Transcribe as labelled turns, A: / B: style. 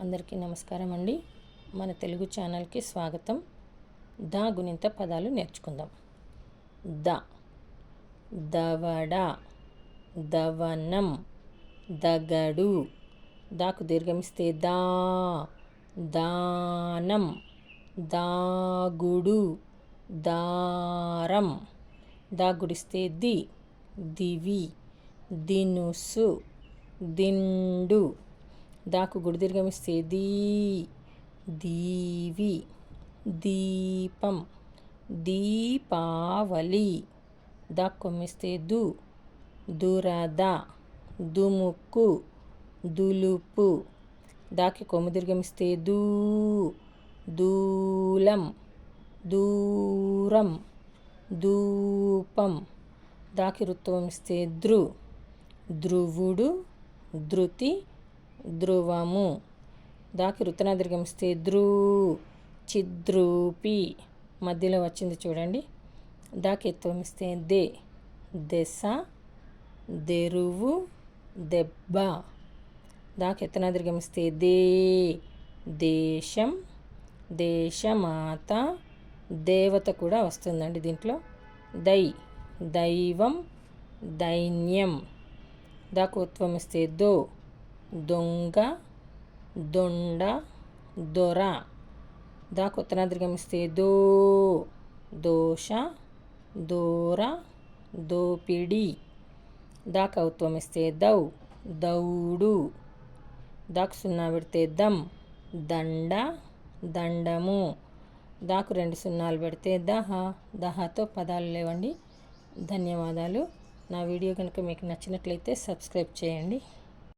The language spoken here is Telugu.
A: అందరికీ నమస్కారం అండి. మన తెలుగు ఛానల్కి స్వాగతం. దా గుణింత పదాలు నేర్చుకుందాం. ద దవడ దవనం దగడు దాకు దీర్ఘమిస్తే దా దానం దాగుడు దారం దాగుడిస్తే ది దివి దినుసు దిండు దాకు గుడి దీర్ఘమిస్తే దీ దీవి దీపం దీపావళి. దాక్కొమ్మిస్తే దు దురద దుముక్కు దులుపు. దాకి కొమ్ము దీర్ఘమిస్తే దూ దూలం దూరం ధూపం దాకి రుత్వం ఇస్తే ధృ ధ్రువుడు ధృతి ధ్రువము దాకి రుతన దీర్ఘమిస్తే ధ్రూ చిద్రూపి. మధ్యలో వచ్చింది చూడండి. దాకి ఎత్తుమిస్తే దే దెస దెరువు దెబ్బ. దాకి ఎత్తన దీర్ఘమిస్తే దే దేశం దేశమాత. దేవత కూడా వస్తుందండి దీంట్లో. దై దైవం దైన్యం. దాకు ఉత్వం ఇస్తే దో దొంగ దొండ దొర. దా కొత్తనాద్రిగమిస్తే ఇస్తే దో దోష దూర దోపిడి. దా కౌత్వం ఇస్తే దౌ దౌడు. దాకు సున్నా పెడితే దమ్ దండ దండము. దాకు రెండు సున్నాలు పెడితే దహ. దహతో పదాలు లేవండి. ధన్యవాదాలు. నా వీడియో కనుక మీకు నచ్చినట్లయితే సబ్స్క్రైబ్ చేయండి.